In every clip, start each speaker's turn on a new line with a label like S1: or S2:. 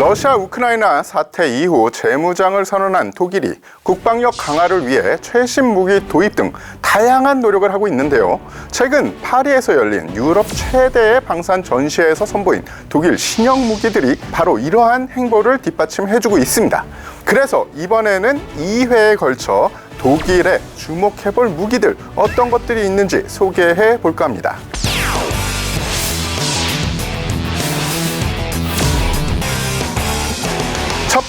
S1: 러시아 우크라이나 사태 이후 재무장을 선언한 독일이 국방력 강화를 위해 최신 무기 도입 등 다양한 노력을 하고 있는데요. 최근 파리에서 열린 유럽 최대의 방산 전시회에서 선보인 독일 신형 무기들이 바로 이러한 행보를 뒷받침해주고 있습니다. 그래서 이번에는 2회에 걸쳐 독일에 주목해볼 무기들 어떤 것들이 있는지 소개해 볼까 합니다.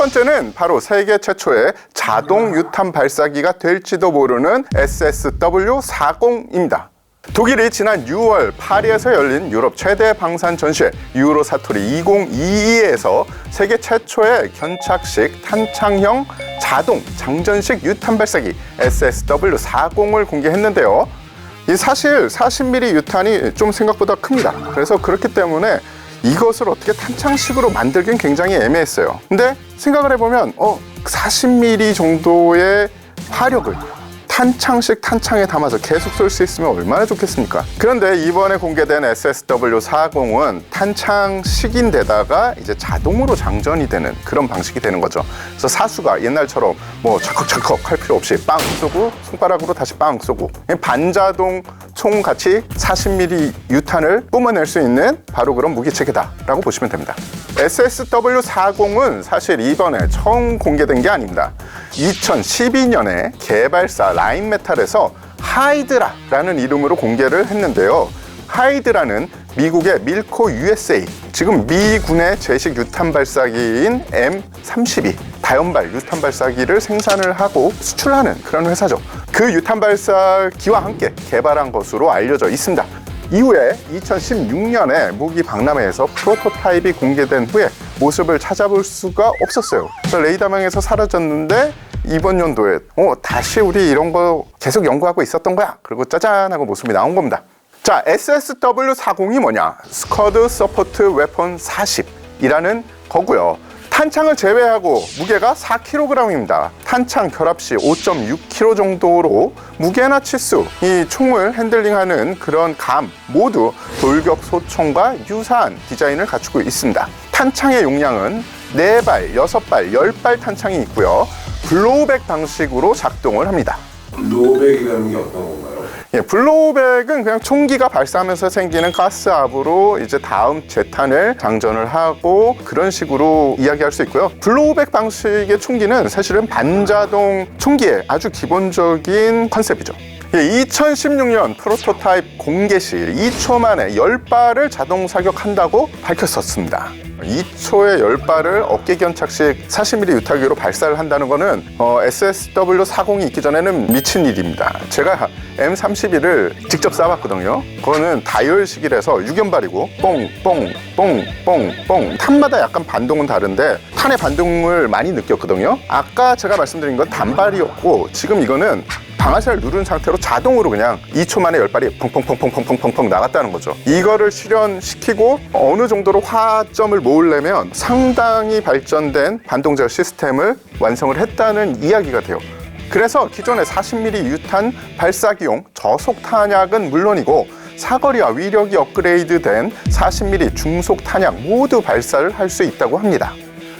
S1: 번째는 바로 세계 최초의 자동 유탄 발사기가 될지도 모르는 SSW-40입니다. 독일이 지난 6월 파리에서 열린 유럽 최대 방산 전시회 유로 사토리 2022에서 세계 최초의 견착식 탄창형 자동 장전식 유탄 발사기 SSW-40을 공개했는데요. 이 사실 40mm 유탄이 좀 생각보다 큽니다. 그래서 그렇기 때문에 이것을 어떻게 탄창식으로 만들긴 굉장히 애매했어요. 근데 생각을 해보면 어 40mm 정도의 화력을 탄창식 탄창에 담아서 계속 쏠 수 있으면 얼마나 좋겠습니까? 그런데 이번에 공개된 SSW-40은 탄창식인데다가 이제 자동으로 장전이 되는 그런 방식이 되는 거죠. 그래서 사수가 옛날처럼 뭐 철컥철컥 할 필요 없이 빵 쏘고 손가락으로 다시 빵 쏘고 반자동 총 같이 40mm 유탄을 뿜어낼 수 있는 바로 그런 무기체계다라고 보시면 됩니다. SSW-40은 사실 이번에 처음 공개된 게 아닙니다. 2012년에 개발사 라인메탈에서 하이드라라는 이름으로 공개를 했는데요. 하이드라는 미국의 밀코 USA, 지금 미군의 제식 유탄 발사기인 M32 다연발 유탄 발사기를 생산을 하고 수출하는 그런 회사죠. 그 유탄 발사기와 함께 개발한 것으로 알려져 있습니다. 이후에 2016년에 무기 박람회에서 프로토타입이 공개된 후에 모습을 찾아볼 수가 없었어요. 레이더망에서 사라졌는데 이번 연도에 어, 다시 우리 이런 거 계속 연구하고 있었던 거야. 그리고 짜잔 하고 모습이 나온 겁니다. 자, SSW-40이 뭐냐? 스쿼드 서포트 웨폰 40이라는 거고요. 탄창을 제외하고 무게가 4kg입니다. 탄창 결합 시 5.6kg 정도로 무게나 치수, 이 총을 핸들링하는 그런 감 모두 돌격 소총과 유사한 디자인을 갖추고 있습니다. 탄창의 용량은 4발, 6발, 10발 탄창이 있고요. 블로우백 방식으로 작동을 합니다.
S2: 블로백이라는 게 어떤 건가요?
S1: 예, 블로우백은 그냥 총기가 발사하면서 생기는 가스압으로 이제 다음 재탄을 장전을 하고 그런 식으로 이야기할 수 있고요. 블로우백 방식의 총기는 사실은 반자동 총기의 아주 기본적인 컨셉이죠. 예, 2016년 프로토타입 공개 시 2초 만에 10발을 자동 사격한다고 밝혔었습니다. 2초에 10발을 어깨 견착식 40mm 유타기로 발사를 한다는 거는 어, SSW-40이 있기 전에는 미친 일입니다. 제가 M31을 직접 쏴봤거든요. 그거는 다이얼식이라서 6연발이고 뽕, 뽕, 뽕, 뽕, 뽕 탄마다 약간 반동은 다른데 탄의 반동을 많이 느꼈거든요. 아까 제가 말씀드린 건 단발이었고 지금 이거는 방아쇠를 누른 상태로 자동으로 그냥 2초 만에 열 발이 펑펑펑펑펑펑펑 나갔다는 거죠. 이거를 실현시키고 어느 정도로 화점을 모으려면 상당히 발전된 반동제어 시스템을 완성을 했다는 이야기가 돼요. 그래서 기존의 40mm 유탄 발사기용 저속 탄약은 물론이고 사거리와 위력이 업그레이드된 40mm 중속 탄약 모두 발사를 할 수 있다고 합니다.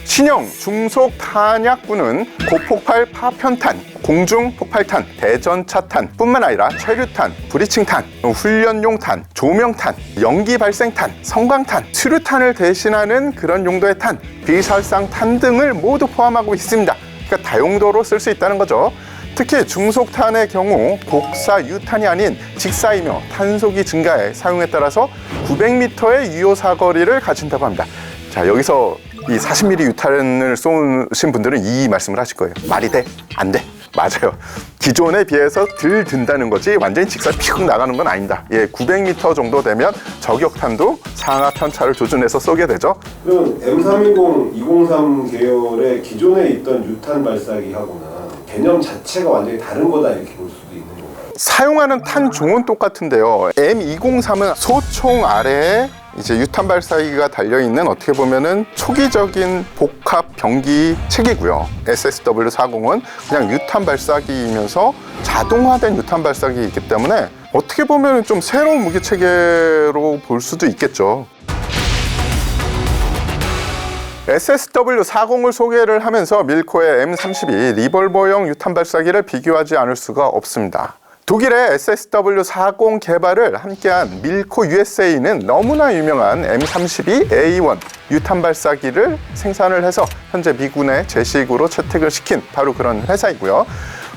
S1: 신형 중속 탄약군은 고폭발 파편탄, 공중 폭발탄, 대전 차탄 뿐만 아니라 체류탄, 브리칭탄, 훈련용 탄, 조명탄, 연기 발생탄, 성광탄, 수류탄을 대신하는 그런 용도의 탄, 비살상탄 등을 모두 포함하고 있습니다. 그러니까 다용도로 쓸 수 있다는 거죠. 특히 중속탄의 경우 곡사 유탄이 아닌 직사이며 탄속이 증가해 사용에 따라서 900m의 유효 사거리를 가진다고 합니다. 자 여기서 이 40mm 유탄을 쏘신 분들은 이 말씀을 하실 거예요. 말이 돼? 안 돼? 맞아요. 기존에 비해서 들 든다는 거지 완전히 직사 피국 나가는 건 아닙니다. 예, 900m 정도 되면 저격탄도 상하 편차를 조준해서 쏘게 되죠.
S2: 그럼 M310, 203 계열의 기존에 있던 유탄 발사기하고는 개념 자체가 완전히 다른 거다 이렇게 볼 수도 있는 건가요?
S1: 사용하는 탄 종은 똑같은데요. M203은 소총 아래에 이제 유탄 발사기가 달려 있는 어떻게 보면은 초기적인 복합 병기 체계고요. SSW40은 그냥 유탄 발사기이면서 자동화된 유탄 발사기이기 때문에 어떻게 보면은 좀 새로운 무기 체계로 볼 수도 있겠죠. SSW40을 소개를 하면서 밀코의 M32 리볼버형 유탄 발사기를 비교하지 않을 수가 없습니다. 독일의 SSW40 개발을 함께한 밀코 USA는 너무나 유명한 M32A1 유탄 발사기를 생산을 해서 현재 미군의 제식으로 채택을 시킨 바로 그런 회사이고요.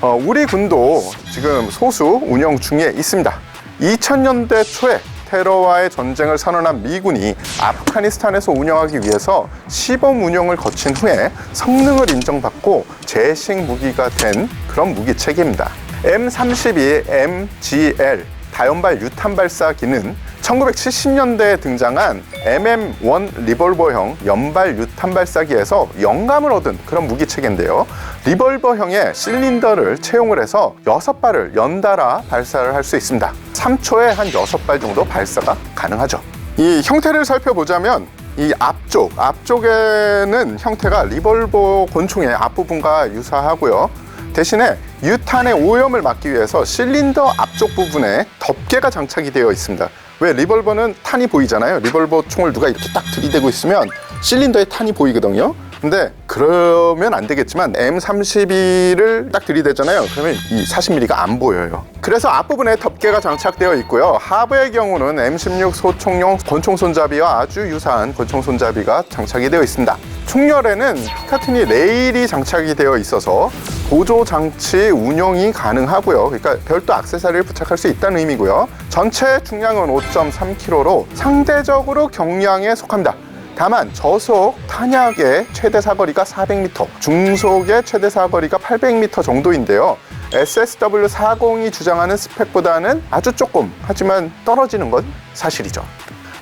S1: 어, 우리 군도 지금 소수 운영 중에 있습니다. 2000년대 초에 테러와의 전쟁을 선언한 미군이 아프가니스탄에서 운영하기 위해서 시범 운영을 거친 후에 성능을 인정받고 제식 무기가 된 그런 무기 체계입니다. M32 MGL 다연발 유탄 발사기는 1970년대에 등장한 MM1 리볼버형 연발 유탄 발사기에서 영감을 얻은 그런 무기 체계인데요. 리볼버형의 실린더를 채용을 해서 6발을 연달아 발사를 할 수 있습니다. 3초에 한 6발 정도 발사가 가능하죠. 이 형태를 살펴보자면 이 앞쪽, 앞쪽에는 형태가 리볼버 권총의 앞부분과 유사하고요. 대신에 유탄의 오염을 막기 위해서 실린더 앞쪽 부분에 덮개가 장착이 되어 있습니다. 왜 리볼버는 탄이 보이잖아요. 리볼버 총을 누가 이렇게 딱 들이대고 있으면 실린더에 탄이 보이거든요. 근데 그러면 안 되겠지만 M32를 딱 들이대잖아요. 그러면 이 40mm가 안 보여요. 그래서 앞부분에 덮개가 장착되어 있고요. 하부의 경우는 M16 소총용 권총 손잡이와 아주 유사한 권총 손잡이가 장착이 되어 있습니다. 총열에는 피카티니 레일이 장착이 되어 있어서 보조 장치 운영이 가능하고요. 그러니까 별도 액세서리를 부착할 수 있다는 의미고요. 전체 중량은 5.3kg로 상대적으로 경량에 속합니다. 다만 저속 탄약의 최대 사거리가 400m, 중속의 최대 사거리가 800m 정도인데요. SSW40이 주장하는 스펙보다는 아주 조금 하지만 떨어지는 건 사실이죠.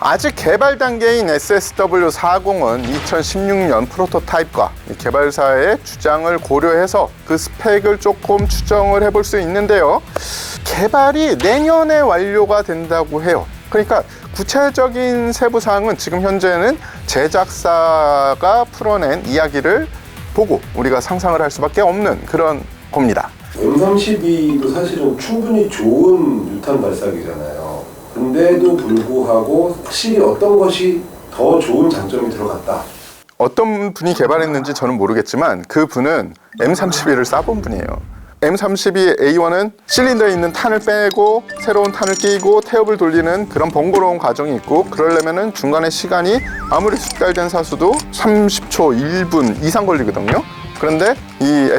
S1: 아직 개발 단계인 SSW40은 2016년 프로토타입과 이 개발사의 주장을 고려해서 그 스펙을 조금 추정을 해볼 수 있는데요. 개발이 내년에 완료가 된다고 해요. 그러니까 구체적인 세부 사항은 지금 현재는 제작사가 풀어낸 이야기를 보고 우리가 상상을 할 수밖에 없는 그런 겁니다.
S2: M32도 사실은 충분히 좋은 유탄 발사기잖아요. 근데도 불구하고 확실히 어떤 것이 더 좋은 장점이 들어갔다.
S1: 어떤 분이 개발했는지 저는 모르겠지만 그 분은 M31을 쏴본 분이에요. M32A1은 실린더에 있는 탄을 빼고 새로운 탄을 끼고 태엽을 돌리는 그런 번거로운 과정이 있고 그러려면은 중간에 시간이 아무리 숙달된 사수도 30초, 1분 이상 걸리거든요. 그런데 이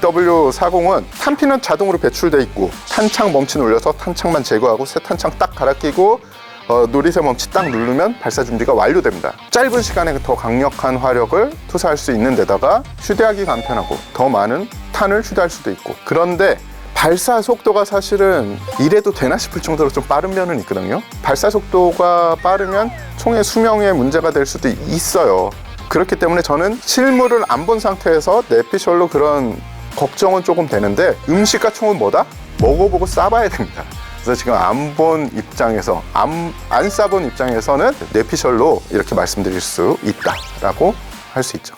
S1: SSW40은 탄피는 자동으로 배출돼 있고 탄창 멈치 눌려서 탄창만 제거하고 새 탄창 딱 갈아 끼고 어, 누리새 멈치 딱 누르면 발사 준비가 완료됩니다. 짧은 시간에 더 강력한 화력을 투사할 수 있는 데다가 휴대하기 간편하고 더 많은 탄을 휴대할 수도 있고 그런데 발사 속도가 사실은 이래도 되나 싶을 정도로 좀 빠른 면은 있거든요. 발사 속도가 빠르면 총의 수명에 문제가 될 수도 있어요. 그렇기 때문에 저는 실물을 안 본 상태에서 내피셜로 그런 걱정은 조금 되는데 음식과 총은 뭐다? 먹어보고 싸봐야 됩니다. 그래서 지금 안 본 입장에서 안, 안 싸본 입장에서는 뇌피셜로 이렇게 말씀드릴 수 있다라고 할 수 있죠.